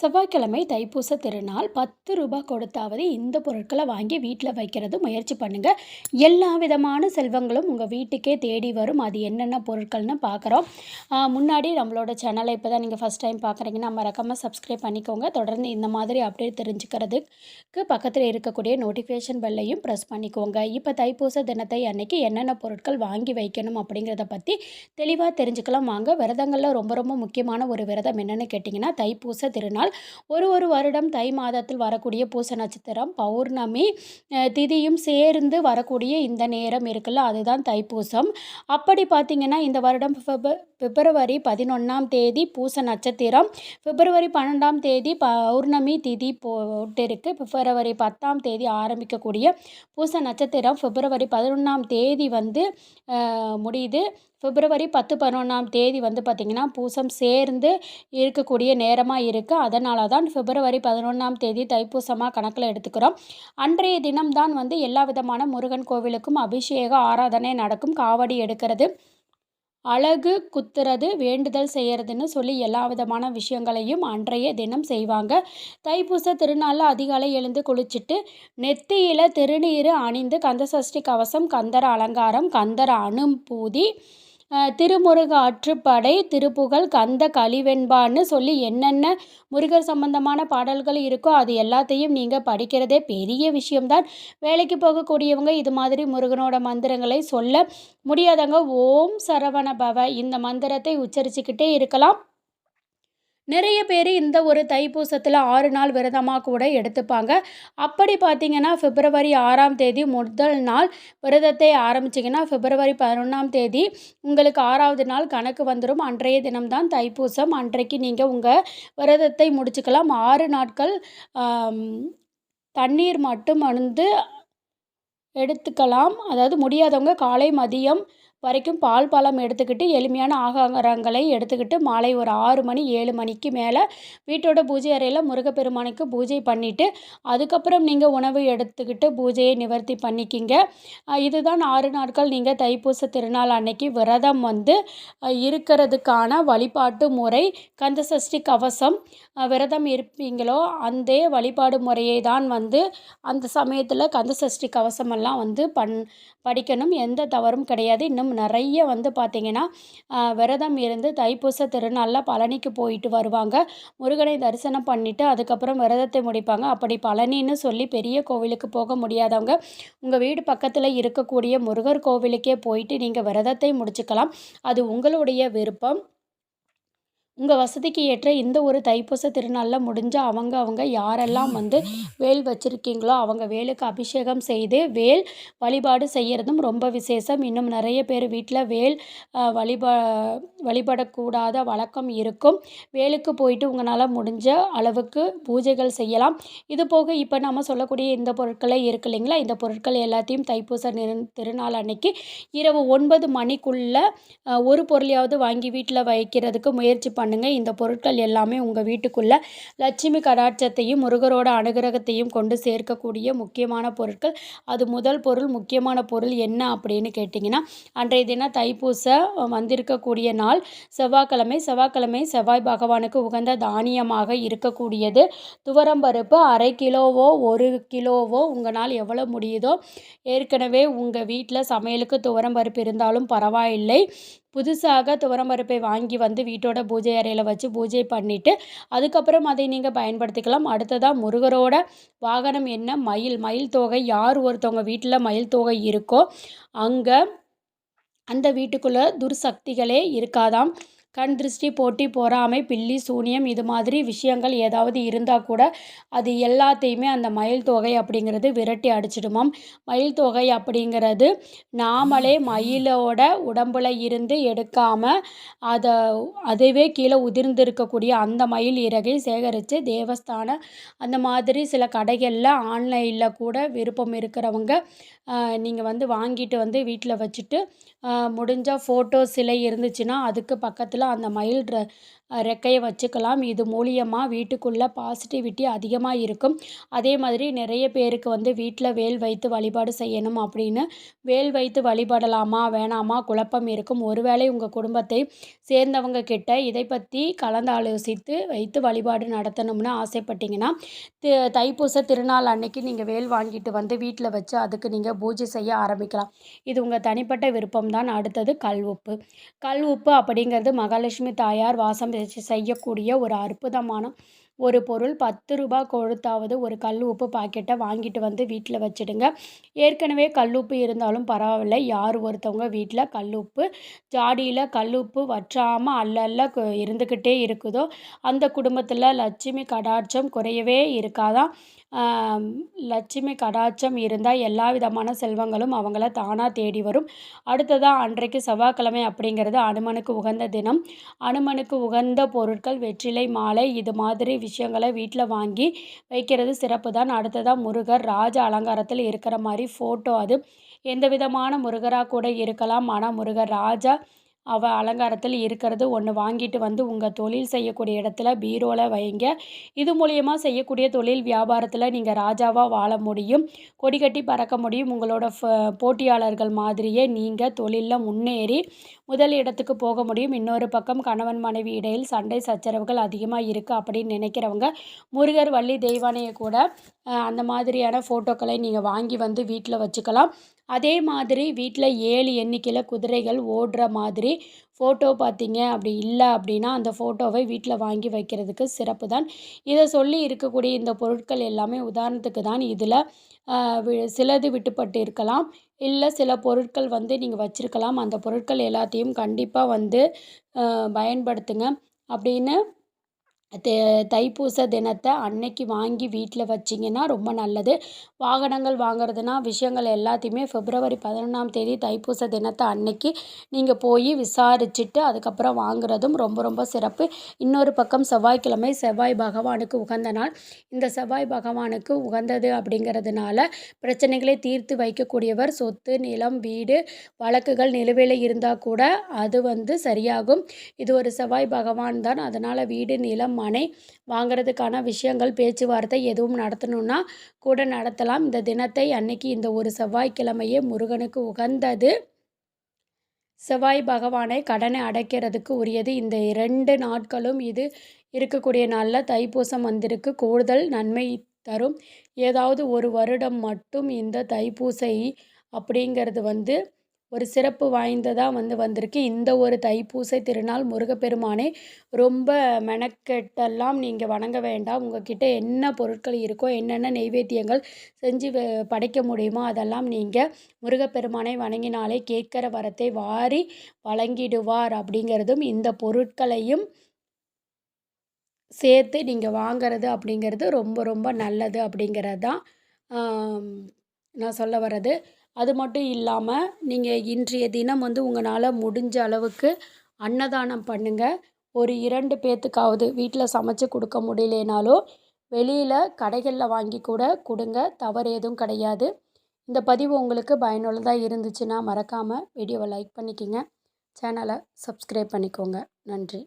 செவ்வாய்க்கிழமை தைப்பூச திருநாள். பத்து ரூபாய் கொடுத்தாவது இந்த பொருட்களை வாங்கி வீட்டில் வைக்கிறது முயற்சி பண்ணுங்கள் எல்லா விதமான செல்வங்களும் உங்கள் வீட்டுக்கே தேடி வரும். அது என்னென்ன பொருட்கள்னு பார்க்குறோம். முன்னாடி நம்மளோட சேனலை இப்போ தான் நீங்கள் ஃபஸ்ட் டைம் பார்க்குறீங்கன்னா மறக்காமல் சப்ஸ்கிரைப் பண்ணிக்கோங்க. தொடர்ந்து இந்த மாதிரி அப்டேட் தெரிஞ்சுக்கிறதுக்கு பக்கத்தில் இருக்கக்கூடிய நோட்டிஃபிகேஷன் பெல்லையும் ப்ரெஸ் பண்ணிக்கோங்க. இப்போ தைப்பூச தினத்தை அன்னைக்கு என்னென்ன பொருட்கள் வாங்கி வைக்கணும் அப்படிங்கிறத பற்றி தெளிவாக தெரிஞ்சுக்கலாம். வாங்க விரதங்களில் ரொம்ப ரொம்ப முக்கியமான ஒரு விரதம் என்னென்னு கேட்டிங்கன்னா தைப்பூச திருநாள். ஒரு ஒரு வருடம் தை மாதத்தில் வரக்கூடிய பூச நட்சத்திரம் பௌர்ணமி திதியும் சேர்ந்து வரக்கூடிய இந்த நேரம் இருக்குல்ல அதுதான் தைப்பூசம். அப்படி பார்த்திங்கன்னா இந்த வருடம் பிப்ர- பிப்ரவரி பதினொன்றாம் தேதி பூச நட்சத்திரம் பிப்ரவரி பன்னெண்டாம் தேதி பௌர்ணமி திதி போட்டிருக்கு. பிப்ரவரி பத்தாம் தேதி ஆரம்பிக்கக்கூடிய பூச நட்சத்திரம் பிப்ரவரி பதினொன்றாம் தேதி வந்து முடியுது. பிப்ரவரி பத்து பதினொன்றாம் தேதி வந்து பார்த்திங்கன்னா பூசம் சேர்ந்து இருக்கக்கூடிய நேரமாக இருக்குது அதனால தான் பிப்ரவரி பதினொன்றாம் தேதி தைப்பூசமாக கணக்கில் எடுத்துக்கிறோம். அன்றைய தினம்தான் வந்து எல்லா விதமான முருகன் கோவிலுக்கும் அபிஷேக ஆராதனை நடக்கும். காவடி எடுக்கிறது அழகு குத்துறது வேண்டுதல் செய்கிறதுன்னு சொல்லி எல்லா விதமான விஷயங்களையும் அன்றைய தினம் செய்வாங்க. தைப்பூச திருநாளில் அதிகாலை எழுந்து குளிச்சுட்டு நெத்தியில் திருநீர் அணிந்து கந்தசஷ்டி கவசம் கந்தர அலங்காரம் கந்தர அணும்பூதி திருமுருக ஆற்றுப்படை திருப்புகழ் கந்த கலிவெண்பான்னு சொல்லி என்னென்ன முருகர் சம்பந்தமான பாடல்கள் இருக்கோ அது எல்லாத்தையும் நீங்கள் படிக்கிறதே பெரிய விஷயம்தான். வேலைக்கு போகக்கூடியவங்க இது மாதிரி முருகனோட மந்திரங்களை சொல்ல முடியாதவங்க ஓம் சரவண பவ இந்த மந்திரத்தை உச்சரிச்சுக்கிட்டே இருக்கலாம். நிறைய பேர் இந்த ஒரு தைப்பூசத்தில் ஆறு நாள் விரதமாக கூட எடுத்துப்பாங்க. அப்படி பார்த்தீங்கன்னா பிப்ரவரி ஆறாம் தேதி முதல் நாள் விரதத்தை ஆரம்பிச்சிங்கன்னா பிப்ரவரி பதினொன்றாம் தேதி உங்களுக்கு ஆறாவது நாள் கணக்கு வந்துடும் அன்றைய தினம்தான் தைப்பூசம். அன்றைக்கு நீங்கள் உங்கள் விரதத்தை முடிச்சுக்கலாம். ஆறு நாட்கள் தண்ணீர் மட்டும் அணுந்து எடுத்துக்கலாம். அதாவது முடியாதவங்க காலை மதியம் வரைக்கும் பால் பழம் எடுத்துக்கிட்டு எளிமையான ஆகாரங்களை எடுத்துக்கிட்டு மாலை ஒரு ஆறு மணி ஏழு மணிக்கு மேலே வீட்டோட பூஜை அறையில் முருகப்பெருமானுக்கு பூஜை பண்ணிவிட்டு அதுக்கப்புறம் நீங்கள் உணவு எடுத்துக்கிட்டு பூஜையை நிவர்த்தி பண்ணிக்கிங்க. இதுதான் ஆறு நாட்கள் நீங்கள் தைப்பூச திருநாள் அன்னைக்கு விரதம் வந்து இருக்கிறதுக்கான வழிபாட்டு முறை. கந்தசஷ்டி கவசம் விரதம் இருப்பீங்களோ அந்த வழிபாடு முறையை தான் வந்து அந்த சமயத்தில் கந்தசஷ்டி கவசமெல்லாம் வந்து பண் படிக்கணும். எந்த தவறும் கிடையாது. இன்னும் நிறைய வந்து பார்த்திங்கன்னா விரதம் இருந்து தைப்பூச திருநாளில் பழனிக்கு போயிட்டு வருவாங்க. முருகனை தரிசனம் பண்ணிவிட்டு அதுக்கப்புறம் விரதத்தை முடிப்பாங்க. அப்படி பழனின்னு சொல்லி பெரிய கோவிலுக்கு போக முடியாதவங்க உங்கள் வீடு பக்கத்தில் இருக்கக்கூடிய முருகர் கோவிலுக்கே போயிட்டு நீங்கள் விரதத்தை முடிச்சுக்கலாம். அது உங்களுடைய விருப்பம். உங்கள் வசதிக்கு ஏற்ற இந்த ஒரு தைப்பூச திருநாளில் முடிஞ்சால் அவங்க அவங்க யாரெல்லாம் வந்து வேல் வச்சுருக்கீங்களோ அவங்க வேலுக்கு அபிஷேகம் செய்து வேல் வழிபாடு செய்கிறதும் ரொம்ப விசேஷம். இன்னும் நிறைய பேர் வீட்டில் வேல் வழிபா வழிபடக்கூடாத வழக்கம் இருக்கும். வேலுக்கு போயிட்டு உங்களால் முடிஞ்ச அளவுக்கு பூஜைகள் செய்யலாம். இது போக இப்போ நம்ம சொல்லக்கூடிய இந்த பொருட்களே இருக்கு இல்லைங்களா? இந்த பொருட்கள் எல்லாத்தையும் தைப்பூச நிரு- திருநாள் அன்னைக்கு இரவு ஒன்பது மணிக்குள்ளே ஒரு பொருளையாவது வாங்கி வீட்டில் வைக்கிறதுக்கு முயற்சி பண்ண பண்ணுங்கள் இந்த பொருட்கள் எல்லாமே உங்கள் வீட்டுக்குள்ளே லட்சுமி கடாட்சத்தையும் முருகரோட அனுகிரகத்தையும் கொண்டு சேர்க்கக்கூடிய முக்கியமான பொருட்கள். அது முதல் பொருள் முக்கியமான பொருள் என்ன அப்படின்னு கேட்டிங்கன்னா அன்றைய தினம் தைப்பூச வந்திருக்கக்கூடிய நாள். செவ்வாய்க்கிழமை செவ்வாய்க்கிழமை செவ்வாய் பகவானுக்கு உகந்த தானியமாக இருக்கக்கூடியது. துவரம்பருப்பு அரை கிலோவோ ஒரு கிலோவோ உங்களால் எவ்வளோ முடியுதோ ஏற்கனவே உங்கள் வீட்டில் சமையலுக்கு துவரம்பருப்பு இருந்தாலும் பரவாயில்லை. புதுசாக துவரம்பருப்பை வாங்கி வந்து வீட்டோட பூஜை அறையில் வச்சு பூஜை பண்ணிவிட்டு அதுக்கப்புறம் அதை நீங்கள் பயன்படுத்திக்கலாம். அடுத்ததாக முருகரோட வாகனம் என்ன? மயில். மயில் தொகை யார் ஒருத்தவங்க வீட்டில் மயில் தொகை இருக்கோ அங்கே அந்த வீட்டுக்குள்ளே துர்சக்திகளே இருக்காதாம். கண் திருஷ்டி போட்டி பொறாமை பில்லி சூனியம் இது மாதிரி விஷயங்கள் ஏதாவது இருந்தால் கூட அது எல்லாத்தையுமே அந்த மயில் தொகை அப்படிங்கிறது விரட்டி அடிச்சிடுமாம். மயில் தொகை அப்படிங்கிறது நாமளே மயிலோட உடம்புல இருந்து எடுக்காமல் அதை அதுவே கீழே உதிர்ந்து இருக்கக்கூடிய அந்த மயில் இறகை சேகரித்து தேவஸ்தான அந்த மாதிரி சில கடைகளில் ஆன்லைனில் கூட விருப்பம் இருக்கிறவங்க நீங்கள் வந்து வாங்கிட்டு வந்து வீட்டில் வச்சுட்டு முடிஞ்சால் ஃபோட்டோ சிலை இருந்துச்சுன்னா அதுக்கு பக்கத்தில் அந்த மயில் ர ரெக்கையை வச்சுக்கலாம். இது மூலியமாக வீட்டுக்குள்ளே பாசிட்டிவிட்டி அதிகமாக இருக்கும் அதே மாதிரி நிறைய பேருக்கு வந்து வீட்டில் வேல் வைத்து வழிபாடு செய்யணும் அப்படின்னு. வேல் வைத்து வழிபடலாமா வேணாமா குழப்பம் இருக்கும். ஒருவேளை உங்கள் குடும்பத்தை சேர்ந்தவங்க கிட்ட இதை பற்றி கலந்து ஆலோசித்து வைத்து வழிபாடு நடத்தணும்னு ஆசைப்பட்டீங்கன்னா தைப்பூச திருநாள் அன்னைக்கு நீங்கள் வேல் வாங்கிட்டு வந்து வீட்டில் வச்சு அதுக்கு நீங்கள் பூஜை செய்ய ஆரம்பிக்கலாம். இது உங்கள் தனிப்பட்ட விருப்பம் தான் அடுத்தது கல் உப்பு. கல் உப்பு அப்படிங்கிறது மகாலட்சுமி தாயார் வாசம் செய்யக்கூடிய ஒரு அற்புதமான ஒரு பொருள் பத்து ரூபா கொடுத்தாவது ஒரு கல் உப்பு பாக்கெட்டை வாங்கிட்டு வந்து வீட்டில் வச்சுடுங்க. ஏற்கனவே கல் உப்பு இருந்தாலும் பரவாயில்ல. யார் ஒருத்தவங்க வீட்டில் கல் உப்பு ஜாடியில் கல் உப்பு வற்றாமல் அல்ல அல்ல கு- இருந்துக்கிட்டே இருக்குதோ அந்த குடும்பத்தில் லட்சுமி கடாட்சம் குறையவே இருக்காதான் லட்சுமி கடாட்சம் இருந்தால் எல்லா விதமான செல்வங்களும் அவங்கள தானாக தேடி வரும். அடுத்ததாக அன்றைக்கு செவ்வாய்க்கிழமை அப்படிங்கிறது அனுமனுக்கு உகந்த தினம். அனுமனுக்கு உகந்த பொருட்கள் வெற்றிலை மாலை இது மாதிரி விஷயங்களை வீட்டில் வாங்கி வைக்கிறது சிறப்பு தான். அடுத்ததாக முருகர். ராஜ அலங்காரத்தில் இருக்கிற மாதிரி ஃபோட்டோ அது. எந்த விதமான முருகராக கூட இருக்கலாம். ஆனால் முருகர் ராஜா அவ அலங்காரத்தில் இருக்கிறது ஒன்று வாங்கிட்டு வந்து உங்கள் தொழில் செய்யக்கூடிய இடத்துல பீரோவில் வைங்க. இது மூலியமாக செய்யக்கூடிய தொழில் வியாபாரத்தில் நீங்கள் ராஜாவாக வாழ முடியும். கொடி கட்டி பறக்க முடியும். உங்களோட ஃப போட்டியாளர்கள் மாதிரியே நீங்கள் தொழிலில் முன்னேறி முதல் இடத்துக்கு போக முடியும். இன்னொரு பக்கம் கணவன் மனைவி இடையில் சண்டை சச்சரவுகள் அதிகமாக இருக்குது அப்படின்னு நினைக்கிறவங்க முருகர் வள்ளி தெய்வானையை கூட அந்த மாதிரியான ஃபோட்டோக்களை நீங்கள் வாங்கி வந்து வீட்டில் வச்சுக்கலாம். அதே மாதிரி வீட்டில் ஏழு எண்ணிக்கையில் குதிரைகள் ஓடுற மாதிரி ஃபோட்டோ பார்த்தீங்க அப்படி இல்லை அப்படின்னா அந்த ஃபோட்டோவை வீட்டில் வாங்கி வைக்கிறதுக்கு சிறப்பு தான் இதை சொல்லி இருக்கக்கூடிய இந்த பொருட்கள் எல்லாமே உதாரணத்துக்கு தான் இதில் சிலது விட்டுப்பட்டு இருக்கலாம். இல்லை சில பொருட்கள் வந்து நீங்கள் வச்சுருக்கலாம். அந்த பொருட்கள் எல்லாத்தையும் கண்டிப்பாக வந்து பயன்படுத்துங்க. அப்படின்னு தே தைப்பூச தினத்தை அன்னைக்கு வாங்கி வீட்டில் வச்சிங்கன்னா ரொம்ப நல்லது. வாகனங்கள் வாங்குறதுனா விஷயங்கள் எல்லாத்தையுமே பிப்ரவரி பதினொன்றாம் தேதி தைப்பூச தினத்தை அன்னைக்கு நீங்கள் போய் விசாரிச்சுட்டு அதுக்கப்புறம் வாங்குறதும் ரொம்ப ரொம்ப சிறப்பு. இன்னொரு பக்கம் செவ்வாய்க்கிழமை செவ்வாய் பகவானுக்கு உகந்த நாள். இந்த செவ்வாய் பகவானுக்கு உகந்தது அப்படிங்கிறதுனால பிரச்சனைகளை தீர்த்து வைக்கக்கூடியவர் சொத்து நிலம் வீடு வழக்குகள் நிலுவையில் இருந்தால் கூட அது வந்து சரியாகும். இது ஒரு செவ்வாய் பகவான் தான். அதனால் வீடு நிலம் மனை வாங்குறதுக்கான விஷயங்கள் பேச்சுவார்த்தை எதுவும் நடத்தணும்னா கூட நடத்தலாம். இந்த தினத்தை அன்னைக்கு இந்த ஒரு செவ்வாய்க்கிழமையே முருகனுக்கு உகந்தது. செவ்வாய் பகவானை கடனை அடைக்கிறதுக்கு உரியது. இந்த இரண்டு நாட்களும் இது இருக்கக்கூடிய நாளில் தைப்பூசம் வந்திருக்கு. கூடுதல் நன்மை தரும். ஏதாவது ஒரு வருடம் மட்டும் இந்த தைப்பூசை அப்படிங்கிறது வந்து ஒரு சிறப்பு வாய்ந்ததாக வந்து வந்திருக்கு. இந்த ஒரு தைப்பூசை திருநாள் முருகப்பெருமானை ரொம்ப மெனக்கெட்டெல்லாம் நீங்கள் வணங்க வேண்டாம். உங்ககிட்ட என்ன பொருட்கள் இருக்கோ என்னென்ன நெய்வேத்தியங்கள் செஞ்சு வ- படைக்க முடியுமோ அதெல்லாம் நீங்கள் முருகப்பெருமானை வணங்கினாலே கேட்கிற வரத்தை வாரி வழங்கிடுவார் அப்படிங்கிறதும் இந்த பொருட்களையும் சேர்த்து நீங்கள் வாங்குறது அப்படிங்கிறது ரொம்ப ரொம்ப நல்லது அப்படிங்கிறது தான் நான் சொல்ல வர்றது. அது மட்டும் இல்லாமல் நீங்கள் இன்றைய தினம் வந்து உங்களால் முடிஞ்ச அளவுக்கு அன்னதானம் பண்ணுங்கள் ஒரு இரண்டு பேர்த்துக்காவது வீட்டில் சமைச்சு கொடுக்க முடியலனாலும் வெளியில் கடைகளில் வாங்கி கூட கொடுங்க. தவறு எதுவும் கிடையாது. இந்த பதிவு உங்களுக்கு பயனுள்ளதாக இருந்துச்சுன்னா மறக்காமல் வீடியோவை லைக் பண்ணிக்கோங்க. சேனலை சப்ஸ்கிரைப் பண்ணிக்கோங்க. நன்றி.